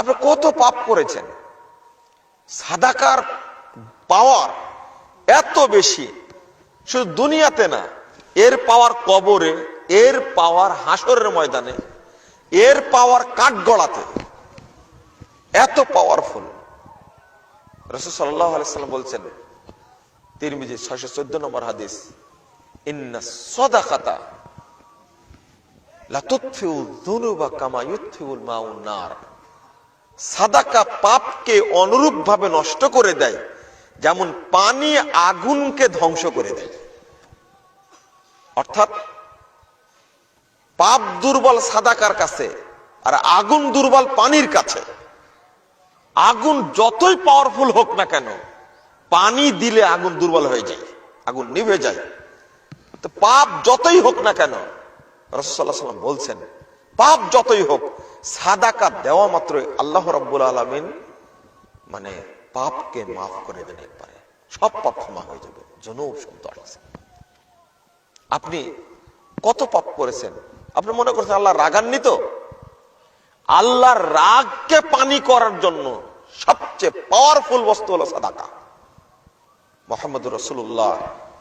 আপনি কত পাপ করেছেন? সাদাকার পাওয়ার এত বেশি, শুধু দুনিয়াতে না, এর পাওয়ার কবরে, এর পাওয়ার হাসরের ময়দানে, এর পাওয়ার কাঠগড়াতে, এত পাওয়ারফুল রসুল সাল্লাহ আলাইসাল্লাম বলছেন, তিরমিজি ছয়শো চোদ্দ নম্বর হাদিস, ইন্না সদাকাতা লাতুৎফিউ যুনুবা কামা ইউৎফিউল মাউন নার। সাদাকা পাপকে অনুরূপ ভাবে নষ্ট করে দেয়, যেমন পানি আগুনকে ধ্বংস করে দেয়। অর্থাৎ, পাপ দুর্বল সাদাকার কাছে আর আগুন দুর্বল পানির কাছে। আগুন যতই পাওয়ারফুল হোক না কেন, পানি দিলে আগুন দুর্বল হয়ে যায়, আগুন নিভে যায়। তো পাপ যতই হোক না কেন রসসাল্লাহ সাল্লাম বলছেন পাপ যতই হোক, সাদাকা দেওয়া মাত্রই আল্লাহ রব্বুল আলমিন মানে পাপকে মাফ করে দেন একবারে। সব পাপ ক্ষমা হয়ে যাবে। জনব শব্দ আসছে। আপনি কত পাপ করেছেন? আপনি মনে করছেন আল্লাহ রাগান্বিত? আল্লাহর রাগকে পানি করার জন্য সবচেয়ে পাওয়ারফুল বস্তু হলো সাদাকা। মোহাম্মদ রসুল্লাহ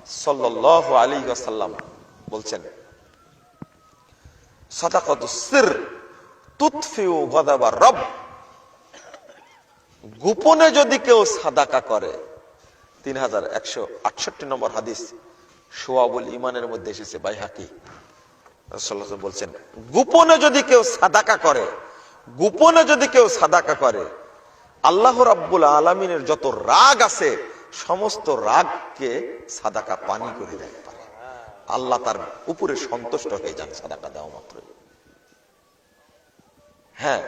সাল্লাহ আলী আসাল্লাম বলছেন রব। গোপনে যদি কেউ সাদাকা করে, তিন হাজার একশো আটষট্টি নম্বর হাদিস সোয়াবুল ইমানের মধ্যে এসেছে, বাইহাকি। রাসূলুল্লাহ বলছেন, গোপনে যদি কেউ সাদাকা করে, গোপনে যদি কেউ সাদাকা করে, আল্লাহ রাব্বুল আলমিনের যত রাগ আছে, সমস্ত রাগকে সাদাকা পানি করে দেয়। আল্লাহ তার উপরে সন্তুষ্ট হয়ে যান সাদাকা দেওয়া মাত্র হ্যাঁ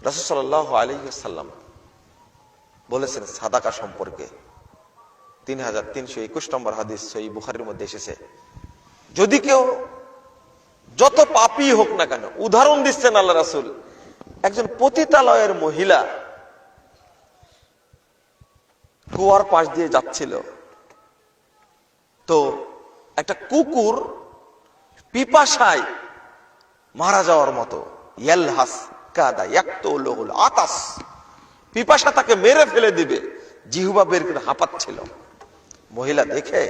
রসুসাল্লাহ আলী সাল্লাম বলেছেন সাদাকা সম্পর্কে। তিন হাজার তিনশো একুশ নম্বর হাদিস সই বুখারির মধ্যে এসেছে, যদি কেউ যত পাপই হোক না কেন, উদাহরণ দিচ্ছেন আল্লাহ রাসুল, একজন পতিতালয়ের মহিলা কুয়ার পাশ দিয়ে যাচ্ছিল তো একটা কুকুর পিপাসায় মারা যাওয়ার মতো। ইয়ালহাস কাদা আতাস। পিপাসা তাকে মেরে ফেলে দিবে। জিহুবা বের করে হাঁপাচ্ছিল। মহিলা দেখে,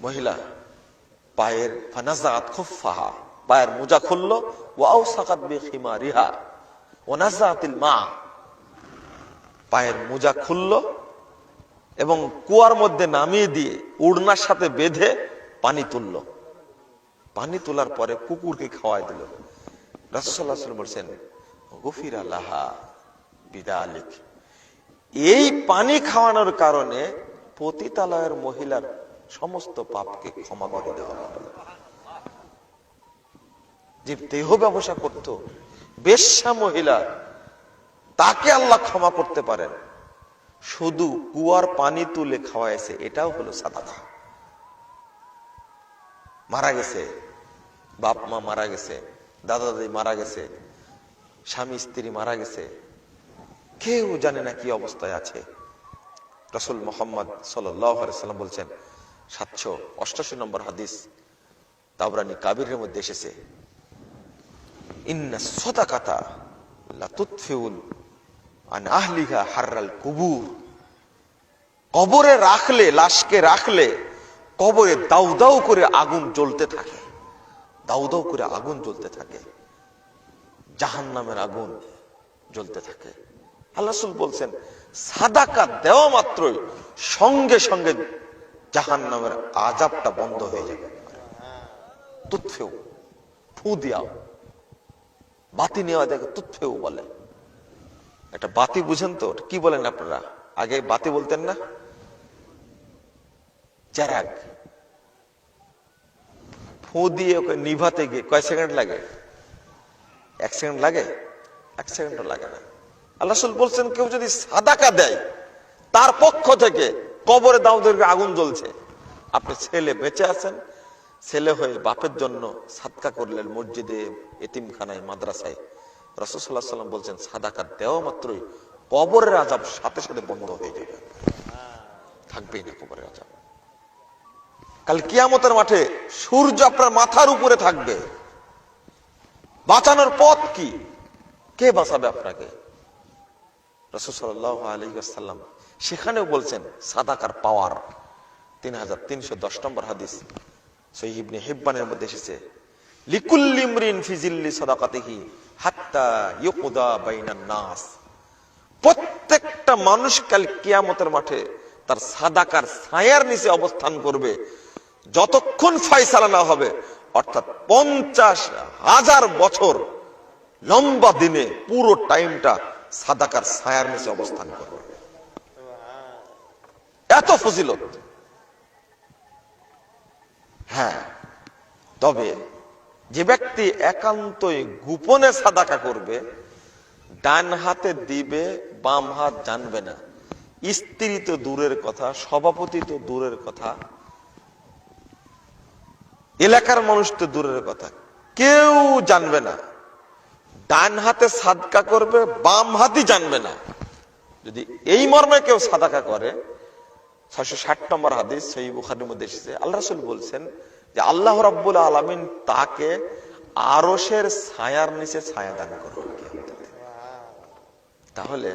মহিলা পায়ের ফানাজাত খুফাহা পায়ের মোজা খুললো ওয়াও সাকাত রিহা ওনাজাতিল মা। পায়ের মোজা খুললো এবং কুয়ার মধ্যে নামিয়ে দিয়ে উড়নার সাথে বেঁধে পানি তুললো। পানি তোলার পরে কুকুরকে খাওয়াই দিল। বলছেন, গফির আল্লাহা বিদা আলিক এই পানি খাওয়ানোর কারণে পতিতালয়ের মহিলার সমস্ত পাপকে ক্ষমা করে দেওয়া যে দেহ ব্যবসা করত, বেশ্যা মহিলা, তাকে আল্লাহ ক্ষমা করতে পারেন। শুধু কুয়ার পানি তুলে খাওয়াইছে, এটাও হলো সাদাকা। মারা গেছে, বাপ মা মারা গেছে দাদা দাদি মারা গেছে, স্বামী স্ত্রী মারা গেছে। কেউ জানে না কি অবস্থায় আছে। রসুল মোহাম্মদ সাল্লাম বলছেন, সাতশো অষ্টাশি নম্বর হাদিস তাবরানি কাবিরের মধ্যে এসেছে, ইন্না সদাকাতা লাতুৎফিউল আন আহলিহা হাররাল কুবুর। কবরে রাখলে, লাশকে রাখলে কবরে দাউ দাউ করে আগুন জ্বলতে থাকে। দাউ দাউ করে আগুন জ্বলতে থাকে। জাহান নামের আগুন জ্বলতে থাকে। আল্লাহ বলছেন, সাদাকা দেওয়া মাত্রই সঙ্গে সঙ্গে জাহান নামের আজাবটা বন্ধ হয়ে যাবে। তুৎফেও ফু দিয়াও। বাতি নেওয়া দেখে তুৎফেও বলে। একটা বাতি বুঝেন তো কি বলেন আপনারা? আগে বাতি বলতেন না? চেরাগ ফু দিয়ে ওকে নিভাতে গিয়ে, কয় সেকেন্ড লাগে? এক সেকেন্ড লাগে? এক সেকেন্ডও লাগে না। আল্লাহ বলছেন, কেউ যদি সাদাকা দেয়, তার পক্ষ থেকে কবরে দাউদের আগুন জ্বলছে। আপনি ছেলে বেঁচে আছেন, ছেলে হয়ে বাপের জন্য সাদকা করলেন মসজিদে, এতিমখানায়, মাদ্রাসায়। রসুল্লাহ সাল্লাম বলছেন সাদাকা দেওয়া মাত্রই কবরের আজাব সাথে সাথে বন্ধ হয়ে যাবে। থাকবেই না কবরের আজাব কাল কিয়ামতের মাঠে সূর্য আপনার মাথার উপরে থাকবে। বাঁচানোর পথ কি? কে বাঁচাবে আপনাকে? রসুসাল্লাহ সেখানেও বলছেন, সাদাকার পাওয়ার। তিন হাজার তিনশো দশ নম্বর হাদিস। সহিবনে হেব্বানের মধ্যে এসেছে লিকুল্লিমরিন ফিজিল্লি প্রত্যেকটা মানুষ কাল কিয়ামতের মাঠে তার সাদাকার ছায়ার নিচে অবস্থান করবে। যতক্ষণ ফয়সালা না হবে, অর্থাৎ পঞ্চাশ হাজার বছর লম্বা দিনে পুরো টাইমটা সাদাকার ছায়ার নিচে অবস্থান করবে। এত ফজিলত। হ্যাঁ তবে যে ব্যক্তি একান্তই গোপনে সাদাকা করবে, ডান হাতে দিবে, বাম হাত জানবে না। স্ত্রী তো দূরের কথা, সভাপতি তো দূরের কথা। এলাকার মানুষ তো দূরের কথা। কেউ জানবে না। ডান হাতে সাদকা করবে, বাম হাতই জানবে না। যদি এই মর্মে কেউ সাদাকা করে, ছয়শো ষাট নম্বর হাদিস সেই বুখারির মধ্যে এসেছে। আল্লাহ রসুল বলছেন যে আল্লাহ রাব্বুল আলমিন তাকে আরসের ছায়ার নিচে ছায়া দান করবেন তাহলে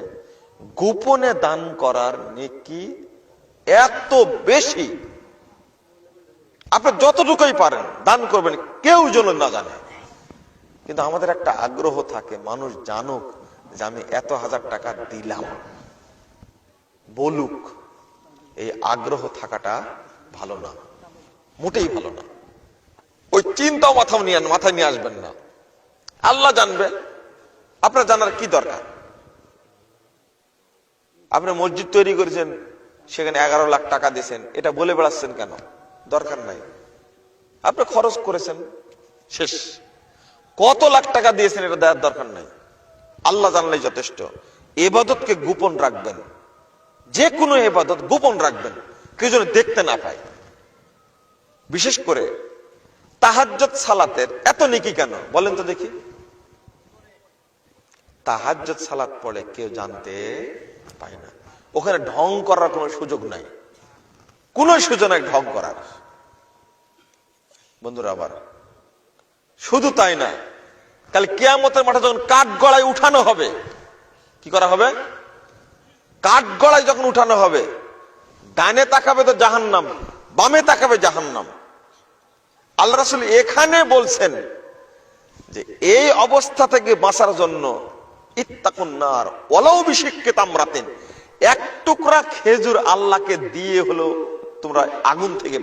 গোপনে দান করার নেকি এত বেশি। আপনি যতটুকুই পারেন দান করবেন, কেউ যেন না জানে। কিন্তু আমাদের একটা আগ্রহ থাকে, মানুষ জানুক যে আমি এত হাজার টাকা দিলাম। বলুক, এই আগ্রহ থাকাটা ভালো না। মোটেই ভালো না। ওই চিন্তাও মাথা নিয়ে মাথায় নিয়ে আসবেন না। আল্লাহ জানবে আপনার জানার কি দরকার? আপনি মসজিদ তৈরি করেছেন, সেখানে এগারো লাখ টাকা দিয়েছেন, এটা বলে বেড়াচ্ছেন কেন? দরকার নাই। আপনি খরচ করেছেন, শেষ। কত লাখ টাকা দিয়েছেন, এটা দেওয়ার দরকার নাই। আল্লাহ জানলেই যথেষ্ট। এবাদতকে গোপন রাখবেন। যে কোনো এবাদত গোপন রাখবেন। কেউ যেন দেখতে না পায়। বিশেষ করে তাহাজ্জত সালাতের, এত নেকি কেন? বলেন তো দেখি। তাহাজ্জত সালাত পড়ে কেউ জানতে পায় না। ওখানে ঢং করার কোনো সুযোগ নাই। কোন সুযোগ নাই ঢং করার। বন্ধুরা আবার, শুধু তাই না, কাল কেয়ামতের মাঠে যখন কাঠ গড়ায় উঠানো হবে, কি করা হবে? কাঠ গড়ায় যখন উঠানো হবে, ডানে তাকাবে তো জাহান্নাম। বামে তাকাবে জাহান্নাম। আল্লাহ রাসুল এখানে বলছেন যে, এই অবস্থা থেকে বাঁচার জন্য ইত্তাকুন্নার এক টুকরা খেজুর আল্লাহকে দিয়ে হলো তোমরা আগুন থেকে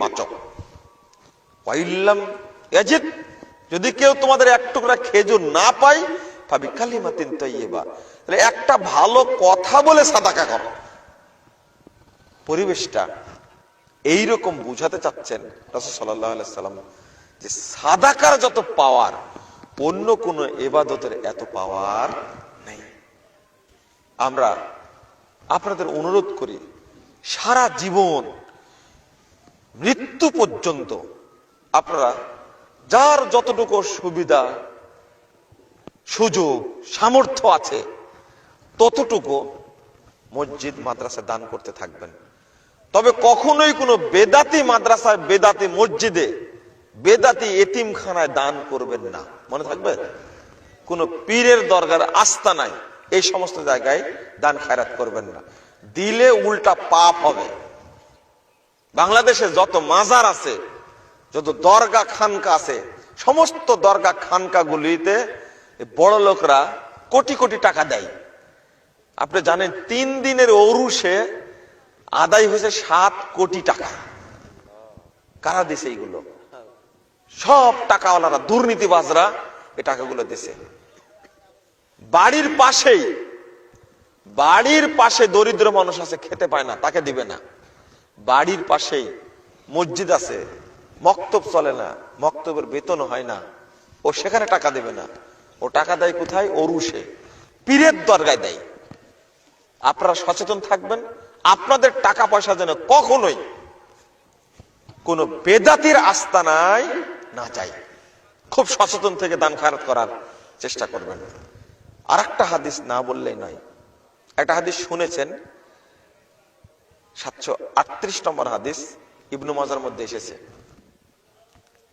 যদি কেউ তোমাদের এক টুকরা খেজুর না পাই ভাবি কালিমাতিন তৈবা তাহলে একটা ভালো কথা বলে সাদাকা করো। পরিবেশটা এইরকম বুঝাতে চাচ্ছেন রসদ সাল্লাম যে সাদাকার যত পাওয়ার, অন্য কোন এবাদতের এত পাওয়ার নেই। আমরা আপনাদের অনুরোধ করি, সারা জীবন মৃত্যু পর্যন্ত আপনারা যার যতটুকু সুবিধা, সুযোগ, সামর্থ্য আছে, ততটুকু মসজিদ, মাদ্রাসা দান করতে থাকবেন। তবে কখনোই কোনো বেদাতি মাদ্রাসায়, বেদাতি মসজিদে, বেদাতি এতিমখানায় দান করবেন না। মনে থাকবে? কোন পীরের দরকার আস্থা নাই। এই সমস্ত জায়গায় দান খায়রাত করবেন না। দিলে উল্টা পাপ হবে। বাংলাদেশে যত মাজার আছে, যত দরগা খানকা আছে, সমস্ত দরগা খানকা গুলিতে বড় লোকরা কোটি কোটি টাকা দেয়। আপনি জানেন, তিন দিনের অরুষে আদায় হয়েছে সাত কোটি টাকা। কারা দিছে এইগুলো? সব টাকাওয়ালারা, দুর্নীতিবাজরা এই টাকাগুলো দিছে। বাড়ির পাশেই, বাড়ির পাশে দরিদ্র মানুষ আছে, খেতে পায় না, তাকে দিবে না। বাড়ির পাশেই মসজিদ আছে, মক্তব চলে না, মক্তবের বেতন হয় না, ও সেখানে টাকা দেবে না। ও টাকা দেয় কোথায়? অরুষে। পীরের দরগায় দেয়। আপনারা সচেতন থাকবেন আপনাদের টাকা পয়সা যেন কখনোই কোন বেদাতির আস্তানায় না যায়। খুব সচেতন থেকে দান খারাত করার চেষ্টা করবেন। আর একটা হাদিস না বললেই নয়। একটা হাদিস শুনেছেন, সাতশো আটত্রিশ নম্বর হাদিস ইবনু মাজার মধ্যে এসেছে।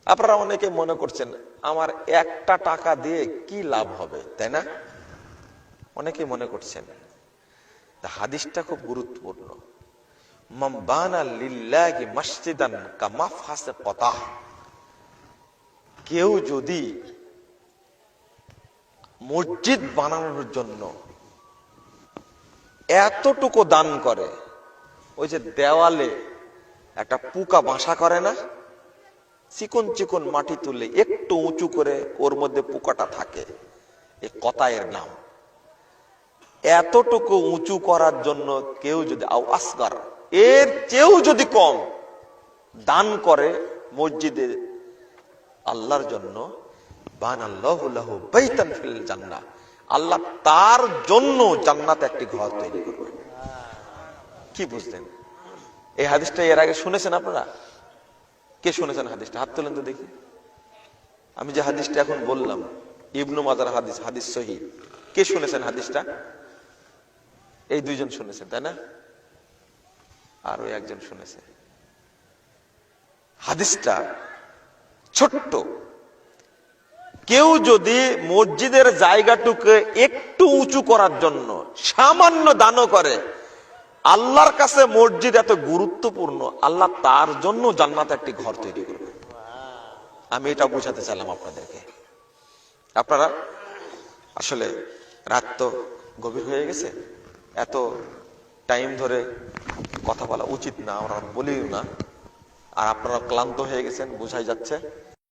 আপনারা অনেকে মনে করছেন, আমার একটা টাকা দিয়ে কি লাভ হবে, তাই না? অনেকে মনে করছেন। তা হাদিসটা খুব গুরুত্বপূর্ণ। কেউ যদি মসজিদ বানানোর জন্য এতটুকু দান করে, ওই যে দেওয়ালে একটা পুকা বাসা করে না, চিকন চিকন মাটি তুলে একটু উঁচু করে ওর মধ্যে পোকাটা থাকে। এ কতায়ের নাম। এতটুকু উঁচু করার জন্য কেউ যদি আসগার, এর চেয়েও যদি কম দান করে মসজিদে আল্লাহর জন্য ফিল আল্লাহ তার জন্য জান্নাত একটি ঘর তৈরি করবে কি বুঝলেন? এই হাদিসটা এর আগে শুনেছেন আপনারা? কে শুনেছেন হাদিসটা? হাত তোলেন তো দেখি। আমি যে হাদিসটা এখন বললাম, ইবনু মাজার হাদিস হাদিস সহি। কে শুনেছেন হাদিসটা? এই দুইজন শুনেছেন, তাই না? আর ওই একজন শুনেছে। হাদিসটা ছোট্ট। কেউ যদি মসজিদের জায়গাটুকে একটু উঁচু করার জন্য সামান্য দানও করে, আল্লাহর কাছে মসজিদ এত গুরুত্বপূর্ণ, আল্লাহ তার জন্য জান্নাত একটি ঘর তৈরি করবে। আমি এটা বোঝাতে চাইলাম আপনাদেরকে। আপনারা, আসলে রাত তো গভীর হয়ে গেছে। এত টাইম ধরে কথা বলা উচিত না, আমরা বলিও না। আর আপনারা ক্লান্ত হয়ে গেছেন, বোঝাই যাচ্ছে।